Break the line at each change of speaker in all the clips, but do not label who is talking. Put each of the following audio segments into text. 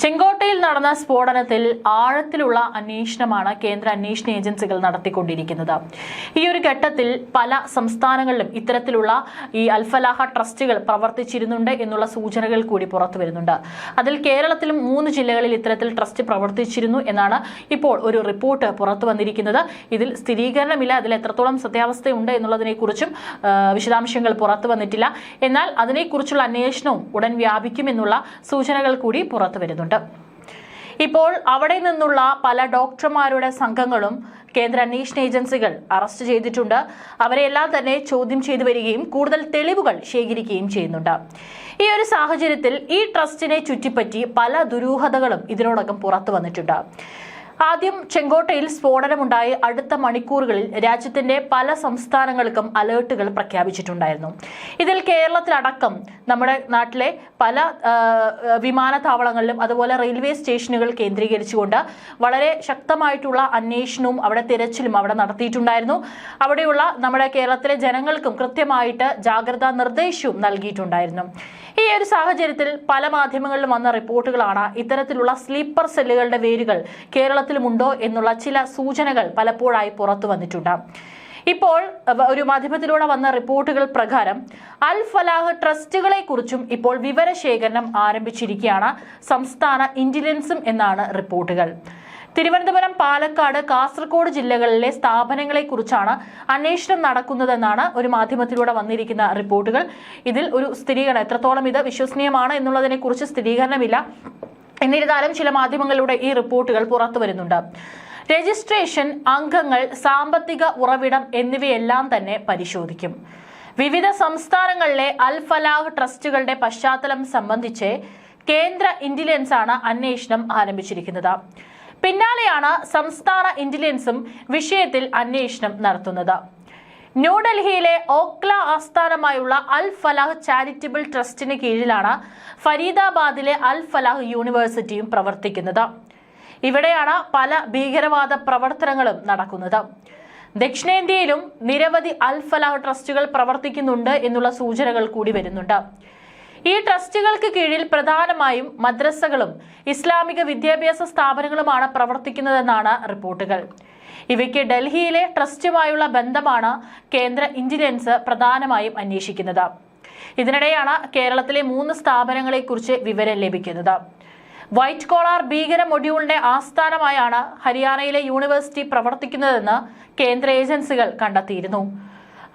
ചെങ്കോട്ടയിൽ നടന്ന സ്ഫോടനത്തിൽ ആഴത്തിലുള്ള അന്വേഷണമാണ് കേന്ദ്ര അന്വേഷണ ഏജൻസികൾ നടത്തിക്കൊണ്ടിരിക്കുന്നത്. ഈ ഒരു ഘട്ടത്തിൽ പല സംസ്ഥാനങ്ങളിലും ഇത്തരത്തിലുള്ള ഈ അൽഫലാഹ ട്രസ്റ്റുകൾ പ്രവർത്തിച്ചിരുന്നുണ്ട് എന്നുള്ള സൂചനകൾ കൂടി പുറത്തു വരുന്നുണ്ട്. അതിൽ കേരളത്തിലും മൂന്ന് ജില്ലകളിൽ ഇത്തരത്തിൽ ട്രസ്റ്റ് പ്രവർത്തിച്ചിരുന്നു എന്നാണ് ഇപ്പോൾ ഒരു റിപ്പോർട്ട് പുറത്തു വന്നിരിക്കുന്നത്. ഇതിൽ സ്ഥിരീകരണമില്ല. അതിൽ എത്രത്തോളം സത്യാവസ്ഥയുണ്ട് എന്നുള്ളതിനെക്കുറിച്ചും വിശദാംശങ്ങൾ പുറത്തു വന്നിട്ടില്ല. എന്നാൽ അതിനെക്കുറിച്ചുള്ള അന്വേഷണവും ഉടൻ വ്യാപിക്കുമെന്നുള്ള സൂചനകൾ കൂടി പുറത്തു വരുന്നുണ്ട് ഇപ്പോൾ അവിടെ നിന്നുള്ള പല ഡോക്ടർമാരുടെ സംഘങ്ങളും കേന്ദ്ര അന്വേഷണ ഏജൻസികൾ അറസ്റ്റ് ചെയ്തിട്ടുണ്ട്. അവരെല്ലാം തന്നെ ചോദ്യം ചെയ്തു വരികയും കൂടുതൽ തെളിവുകൾ ശേഖരിക്കുകയും ചെയ്യുന്നുണ്ട്. ഈ ഒരു സാഹചര്യത്തിൽ ഈ ട്രസ്റ്റിനെ ചുറ്റിപ്പറ്റി പല ദുരൂഹതകളും ഇതിനോടകം പുറത്തു വന്നിട്ടുണ്ട്. ആദ്യം ചെങ്കോട്ടയിൽ സ്ഫോടനമുണ്ടായി. അടുത്ത മണിക്കൂറുകളിൽ രാജ്യത്തിന്റെ പല സംസ്ഥാനങ്ങൾക്കും അലേർട്ടുകൾ പ്രഖ്യാപിച്ചിട്ടുണ്ടായിരുന്നു. ഇതിൽ കേരളത്തിലടക്കം നമ്മുടെ നാട്ടിലെ പല വിമാനത്താവളങ്ങളിലും അതുപോലെ റെയിൽവേ സ്റ്റേഷനുകൾ കേന്ദ്രീകരിച്ചുകൊണ്ട് വളരെ ശക്തമായിട്ടുള്ള അന്വേഷണവും അവിടെ തിരച്ചിലും അവിടെ നടത്തിയിട്ടുണ്ടായിരുന്നു. അവിടെയുള്ള നമ്മുടെ കേരളത്തിലെ ജനങ്ങൾക്കും കൃത്യമായിട്ട് ജാഗ്രതാ നിർദ്ദേശവും നൽകിയിട്ടുണ്ടായിരുന്നു. ഈ ഒരു സാഹചര്യത്തിൽ പല മാധ്യമങ്ങളിലും വന്ന റിപ്പോർട്ടുകളാണ് ഇത്തരത്തിലുള്ള സ്ലീപ്പർ സെല്ലുകളുടെ വേരുകൾ കേരളത്തിലുമുണ്ടോ എന്നുള്ള ചില സൂചനകൾ പലപ്പോഴായി പുറത്തു വന്നിട്ടുണ്ട്. ഇപ്പോൾ ഒരു മാധ്യമത്തിലൂടെ വന്ന റിപ്പോർട്ടുകൾ പ്രകാരം അൽ ഫലാഹ് ട്രസ്റ്റുകളെ കുറിച്ചും ഇപ്പോൾ വിവരശേഖരണം ആരംഭിച്ചിരിക്കുകയാണ് സംസ്ഥാന ഇന്റലിജൻസും എന്നാണ് റിപ്പോർട്ടുകൾ. തിരുവനന്തപുരം പാലക്കാട് കാസർഗോഡ് ജില്ലകളിലെ സ്ഥാപനങ്ങളെ കുറിച്ചാണ് അന്വേഷണം നടക്കുന്നതെന്നാണ് ഒരു മാധ്യമത്തിലൂടെ വന്നിരിക്കുന്ന റിപ്പോർട്ടുകൾ. ഇതിൽ ഒരു സ്ഥിരീകരണം എത്രത്തോളം ഇത് വിശ്വസനീയമാണ് എന്നുള്ളതിനെ കുറിച്ച് സ്ഥിരീകരണമില്ല. എന്നിരുന്നാലും ചില മാധ്യമങ്ങളിലൂടെ ഈ റിപ്പോർട്ടുകൾ പുറത്തു വരുന്നുണ്ട്. രജിസ്ട്രേഷൻ അംഗങ്ങൾ സാമ്പത്തിക ഉറവിടം എന്നിവയെല്ലാം തന്നെ പരിശോധിക്കും. വിവിധ സംസ്ഥാനങ്ങളിലെ അൽ ഫലാഹ് ട്രസ്റ്റുകളുടെ പശ്ചാത്തലം സംബന്ധിച്ച് കേന്ദ്ര ഇന്റലിജൻസ് ആണ് അന്വേഷണം ആരംഭിച്ചിരിക്കുന്നത്. പിന്നാലെയാണ് സംസ്ഥാന ഇന്റലിജൻസും വിഷയത്തിൽ അന്വേഷണം നടത്തുന്നത്. ന്യൂഡൽഹിയിലെ ഓക്ല ആസ്ഥാനമായുള്ള അൽ ഫലാഹ് ചാരിറ്റബിൾ ട്രസ്റ്റിന് കീഴിലാണ് ഫരീദാബാദിലെ അൽ ഫലാഹ് യൂണിവേഴ്സിറ്റിയും പ്രവർത്തിക്കുന്നത്. ഇവിടെയാണ് പല ഭീകരവാദ പ്രവർത്തനങ്ങളും നടക്കുന്നത്. ദക്ഷിണേന്ത്യയിലും നിരവധി അൽ ഫലാഹ് ട്രസ്റ്റുകൾ പ്രവർത്തിക്കുന്നുണ്ട് എന്നുള്ള സൂചനകൾ കൂടി വരുന്നുണ്ട്. ഈ ട്രസ്റ്റുകൾക്ക് കീഴിൽ പ്രധാനമായും മദ്രസകളും ഇസ്ലാമിക വിദ്യാഭ്യാസ സ്ഥാപനങ്ങളുമാണ് പ്രവർത്തിക്കുന്നതെന്നാണ് റിപ്പോർട്ടുകൾ. ഇവയ്ക്ക് ഡൽഹിയിലെ ട്രസ്റ്റുമായുള്ള ബന്ധമാണ് കേന്ദ്ര ഇന്റലിജൻസ് പ്രധാനമായും അന്വേഷിക്കുന്നത്. ഇതിനിടെയാണ് കേരളത്തിലെ മൂന്ന് സ്ഥാപനങ്ങളെക്കുറിച്ച് വിവരം ലഭിക്കുന്നത്. വൈറ്റ് കോളാർ ഭീകര മൊഡ്യൂളിന്റെ ആസ്ഥാനമായാണ് ഹരിയാനയിലെ യൂണിവേഴ്സിറ്റി പ്രവർത്തിക്കുന്നതെന്ന് കേന്ദ്ര ഏജൻസികൾ കണ്ടെത്തിയിരുന്നു.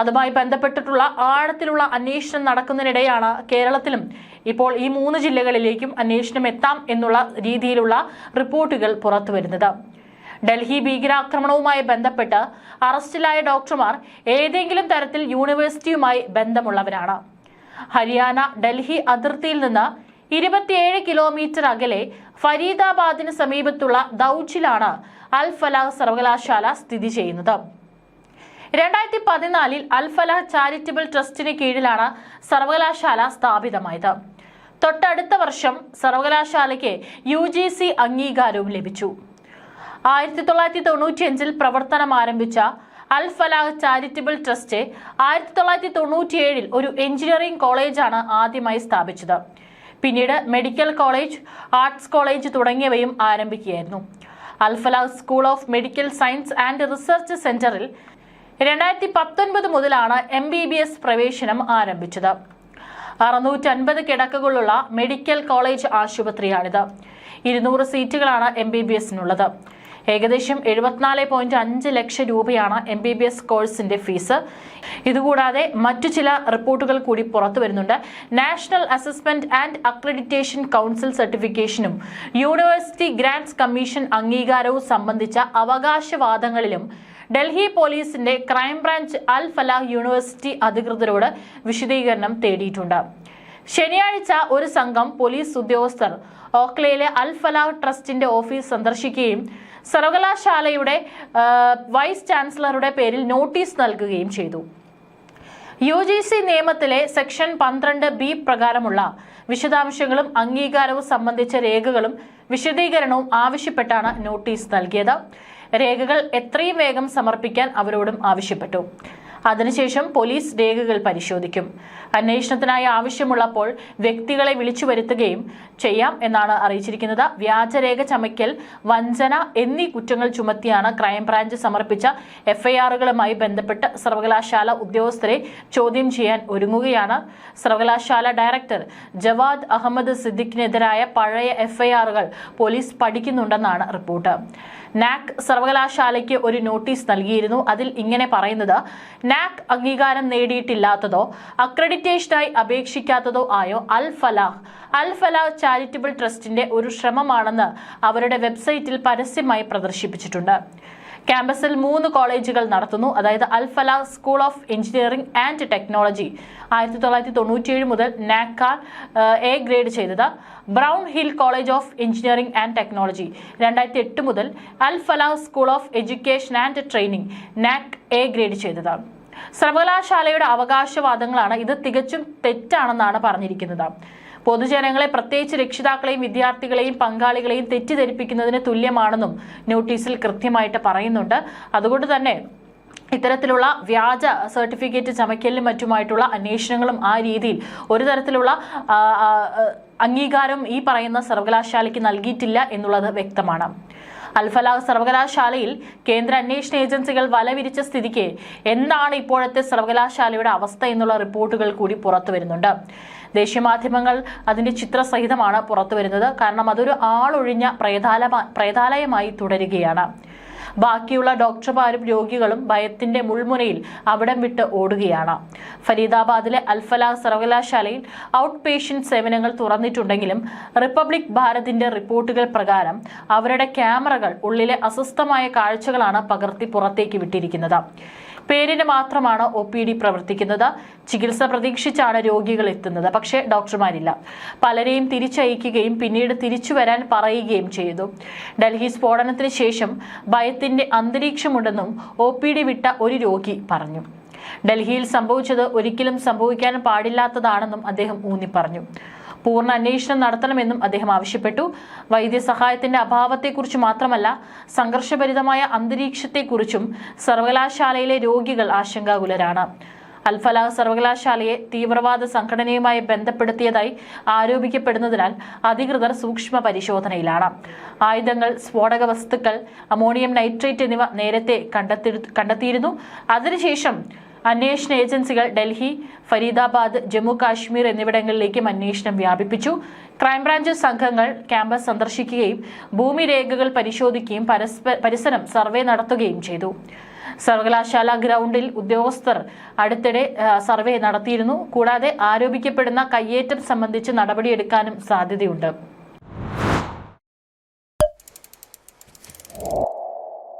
അതുമായി ബന്ധപ്പെട്ടിട്ടുള്ള ആഴത്തിലുള്ള അന്വേഷണം നടക്കുന്നതിനിടെയാണ് കേരളത്തിലും ഇപ്പോൾ ഈ മൂന്ന് ജില്ലകളിലേക്കും അന്വേഷണം എത്താം എന്നുള്ള രീതിയിലുള്ള റിപ്പോർട്ടുകൾ പുറത്തുവരുന്നത് ഡൽഹി ഭീകരാക്രമണവുമായി ബന്ധപ്പെട്ട് അറസ്റ്റിലായ ഡോക്ടർമാർ ഏതെങ്കിലും തരത്തിൽ യൂണിവേഴ്സിറ്റിയുമായി ബന്ധമുള്ളവരാണ്. ഹരിയാന ഡൽഹി അതിർത്തിയിൽ നിന്ന് ഇരുപത്തിയേഴ് കിലോമീറ്റർ അകലെ ഫരീദാബാദിന് സമീപത്തുള്ള ദൌച്ചിലാണ് അൽ ഫലാഹ് സർവകലാശാല സ്ഥിതി ചെയ്യുന്നത്. രണ്ടായിരത്തി പതിനാലിൽ അൽഫലഹ് ചാരിറ്റബിൾ ട്രസ്റ്റിന് കീഴിലാണ് സർവകലാശാല സ്ഥാപിതമായത്. തൊട്ടടുത്ത വർഷം സർവകലാശാലയ്ക്ക് യു ജി സി അംഗീകാരവും ലഭിച്ചു. ആയിരത്തി തൊള്ളായിരത്തി തൊണ്ണൂറ്റിയഞ്ചിൽ പ്രവർത്തനം ആരംഭിച്ച അൽ ഫലാഹ് ചാരിറ്റബിൾ ട്രസ്റ്റ് ആയിരത്തി തൊള്ളായിരത്തി തൊണ്ണൂറ്റിയേഴിൽ ഒരു എഞ്ചിനീയറിംഗ് കോളേജാണ് ആദ്യമായി സ്ഥാപിച്ചത്. പിന്നീട് മെഡിക്കൽ കോളേജ് ആർട്സ് കോളേജ് തുടങ്ങിയവയും ആരംഭിക്കുകയായിരുന്നു. Al-Falah school of medical science and research സെന്ററിൽ രണ്ടായിരത്തി പത്തൊൻപത് മുതലാണ് എം ബി ബി എസ് പ്രവേശനം ആരംഭിച്ചത്. അറുന്നൂറ്റൻപത് കിടക്കകളുള്ള മെഡിക്കൽ കോളേജ് ആശുപത്രിയാണിത്. ഇരുന്നൂറ് സീറ്റുകളാണ് എം ബി ബി എസിനുള്ളത് ഏകദേശം എഴുപത്തിനാല് പോയിന്റ് അഞ്ച് ലക്ഷം രൂപയാണ് എം ബി ബി എസ് കോഴ്സിന്റെ ഫീസ്. ഇതുകൂടാതെ മറ്റു ചില റിപ്പോർട്ടുകൾ കൂടി പുറത്തു വരുന്നുണ്ട്. National Assessment and Accreditation Council സർട്ടിഫിക്കേഷനും university grants commission അംഗീകാരവും സംബന്ധിച്ച അവകാശവാദങ്ങളിലും ഡൽഹി പോലീസിന്റെ ക്രൈംബ്രാഞ്ച് അൽ ഫലാഹ് യൂണിവേഴ്സിറ്റി അധികൃതരോട് വിശദീകരണം തേടിയിട്ടുണ്ട്. ശനിയാഴ്ച ഒരു സംഘം പോലീസ് ഉദ്യോഗസ്ഥർ ഓക്ലയിലെ അൽ ഫലാഹ് ട്രസ്റ്റിന്റെ ഓഫീസ് സന്ദർശിക്കുകയും സർവകലാശാലയുടെ വൈസ് ചാൻസലറുടെ പേരിൽ നോട്ടീസ് നൽകുകയും ചെയ്തു. യു ജി സി നിയമത്തിലെ സെക്ഷൻ പന്ത്രണ്ട് ബി പ്രകാരമുള്ള വിശദാംശങ്ങളും അംഗീകാരവും സംബന്ധിച്ച രേഖകളും വിശദീകരണവും ആവശ്യപ്പെട്ടാണ് നോട്ടീസ് നൽകിയത്. രേഖകൾ എത്രയും വേഗം സമർപ്പിക്കാൻ അവരോടും ആവശ്യപ്പെട്ടു. അതിനുശേഷം പോലീസ് രേഖകൾ പരിശോധിക്കും. അന്വേഷണത്തിനായി ആവശ്യമുള്ളപ്പോൾ വ്യക്തികളെ വിളിച്ചു വരുത്തുകയും ചെയ്യാം എന്നാണ് അറിയിച്ചിരിക്കുന്നത്. വ്യാജരേഖ ചമയ്ക്കൽ വഞ്ചന എന്നീ കുറ്റങ്ങൾ ചുമത്തിയാണ് ക്രൈംബ്രാഞ്ച് സമർപ്പിച്ച എഫ്ഐആറുകളുമായി ബന്ധപ്പെട്ട് സർവകലാശാല ഉദ്യോഗസ്ഥരെ ചോദ്യം ചെയ്യാൻ ഒരുങ്ങുകയാണ്. സർവകലാശാല ഡയറക്ടർ ജവാദ് അഹമ്മദ് സിദ്ദിഖിനെതിരായ പഴയ എഫ്ഐആറുകൾ പോലീസ് പഠിക്കുന്നുണ്ടെന്നാണ് റിപ്പോർട്ട്. നാക് സർവകലാശാലയ്ക്ക് ഒരു നോട്ടീസ് നൽകിയിരുന്നു. അതിൽ ഇങ്ങനെ പറയുന്നത് നാക് അംഗീകാരം നേടിയിട്ടില്ലാത്തതോ അക്രഡിറ്റേഷനായി അപേക്ഷിക്കാത്തതോ ആയോ അൽ ഫലാഹ്. അൽ ഫലാഹ് ചാരിറ്റബിൾ ട്രസ്റ്റിന്റെ ഒരു ശ്രമമാണെന്ന് അവരുടെ വെബ്സൈറ്റിൽ പരസ്യമായി പ്രദർശിപ്പിച്ചിട്ടുണ്ട്. ക്യാമ്പസിൽ മൂന്ന് കോളേജുകൾ നടത്തുന്നു. അതായത് Al-Falah school of engineering and technology ആയിരത്തി തൊള്ളായിരത്തി തൊണ്ണൂറ്റിയേഴ് മുതൽ നാക്കാർ എ ഗ്രേഡ് ചെയ്തത്. Brown Hill College of Engineering and Technology രണ്ടായിരത്തി എട്ട് മുതൽ Al-Falah school of education and training NAAC A grade ചെയ്തത്. സർവകലാശാലയുടെ അവകാശവാദങ്ങളാണ്. ഇത് തികച്ചും തെറ്റാണെന്നാണ് പറഞ്ഞിരിക്കുന്നത്. പൊതുജനങ്ങളെ പ്രത്യേകിച്ച് രക്ഷിതാക്കളെയും വിദ്യാർത്ഥികളെയും പങ്കാളികളെയും തെറ്റിദ്ധരിപ്പിക്കുന്നതിന് തുല്യമാണെന്നും നോട്ടീസിൽ കൃത്യമായിട്ട് പറയുന്നുണ്ട്. അതുകൊണ്ട് തന്നെ ഇത്തരത്തിലുള്ള വ്യാജ സർട്ടിഫിക്കറ്റ് ചമയ്ക്കലിനും മറ്റുമായിട്ടുള്ള അന്വേഷണങ്ങളും ആ രീതിയിൽ ഒരു തരത്തിലുള്ള അംഗീകാരം ഈ പറയുന്ന സർവകലാശാലയ്ക്ക് നൽകിയിട്ടില്ല എന്നുള്ളത് വ്യക്തമാണ്. അൽഫലാഹ് സർവകലാശാലയിൽ കേന്ദ്ര അന്വേഷണ ഏജൻസികൾ വലവിരിച്ച സ്ഥിതിക്ക് എന്താണ് ഇപ്പോഴത്തെ സർവകലാശാലയുടെ അവസ്ഥ എന്നുള്ള റിപ്പോർട്ടുകൾ കൂടി പുറത്തു വരുന്നുണ്ട്. ദേശീയ മാധ്യമങ്ങൾ അതിന്റെ ചിത്രസഹിതമാണ് പുറത്തു വരുന്നത്. കാരണം അതൊരു ആളൊഴിഞ്ഞ പ്രേതാലമ പ്രേതാലയമായി തുടരുകയാണ്. ബാക്കിയുള്ള ഡോക്ടർമാരും രോഗികളും ഭയത്തിന്റെ മുൾമുനയിൽ അവിടം വിട്ട് ഓടുകയാണ്. ഫരീദാബാദിലെ അൽഫല സർവകലാശാലയിൽ ഔട്ട് പേഷ്യന്റ് സേവനങ്ങൾ തുറന്നിട്ടുണ്ടെങ്കിലും റിപ്പബ്ലിക് ഭാരതിന്റെ റിപ്പോർട്ടുകൾ പ്രകാരം അവരുടെ ക്യാമറകൾ ഉള്ളിലെ അസ്വസ്ഥമായ കാഴ്ചകളാണ് പകർത്തി പുറത്തേക്ക് വിട്ടിരിക്കുന്നത്. പേരിന് മാത്രമാണ് ഒ പി ഡി പ്രവർത്തിക്കുന്നത്. ചികിത്സ പ്രതീക്ഷിച്ചാണ് രോഗികൾ എത്തുന്നത്. പക്ഷേ ഡോക്ടർമാരില്ല. പലരെയും തിരിച്ചയക്കുകയും പിന്നീട് തിരിച്ചു വരാൻ പറയുകയും ചെയ്തു. ഡൽഹി സ്ഫോടനത്തിന് ശേഷം ഭയത്തിന്റെ അന്തരീക്ഷമുണ്ടെന്നും ഒ പി ഡി വിട്ട ഒരു രോഗി പറഞ്ഞു. ഡൽഹിയിൽ സംഭവിച്ചത് ഒരിക്കലും സംഭവിക്കാൻ പാടില്ലാത്തതാണെന്നും അദ്ദേഹം ഊന്നി പറഞ്ഞു പൂർണ അന്വേഷണം നടത്തണമെന്നും അദ്ദേഹം ആവശ്യപ്പെട്ടു. വൈദ്യസഹായത്തിന്റെ അഭാവത്തെക്കുറിച്ച് മാത്രമല്ല സംഘർഷഭരിതമായ അന്തരീക്ഷത്തെക്കുറിച്ചും സർവകലാശാലയിലെ രോഗികൾ ആശങ്കാകുലരാണ്. അൽഫലാഹ് സർവകലാശാലയെ തീവ്രവാദ സംഘടനയുമായി ബന്ധപ്പെടുത്തിയതായി ആരോപിക്കപ്പെടുന്നതിനാൽ അധികൃതർ സൂക്ഷ്മ പരിശോധനയിലാണ് ആയുധങ്ങൾ സ്ഫോടക വസ്തുക്കൾ അമോണിയം നൈട്രേറ്റ് എന്നിവ നേരത്തെ കണ്ടെത്തി കണ്ടെത്തിയിരുന്നു. അതിനുശേഷം അന്വേഷണ ഏജൻസികൾ ഡൽഹി ഫരീദാബാദ് ജമ്മു കാശ്മീർ എന്നിവിടങ്ങളിലേക്കും അന്വേഷണം വ്യാപിപ്പിച്ചു. ക്രൈംബ്രാഞ്ച് സംഘങ്ങൾ ക്യാമ്പസ് സന്ദർശിക്കുകയും ഭൂമി രേഖകൾ പരിശോധിക്കുകയും പരിസരം സർവേ നടത്തുകയും ചെയ്തു. സർവകലാശാല ഗ്രൗണ്ടിൽ ഉദ്യോഗസ്ഥർ അടുത്തിടെ സർവേ നടത്തിയിരുന്നു. കൂടാതെ ആരോപിക്കപ്പെടുന്ന കയ്യേറ്റം സംബന്ധിച്ച് നടപടിയെടുക്കാനും സാധ്യതയുണ്ട്.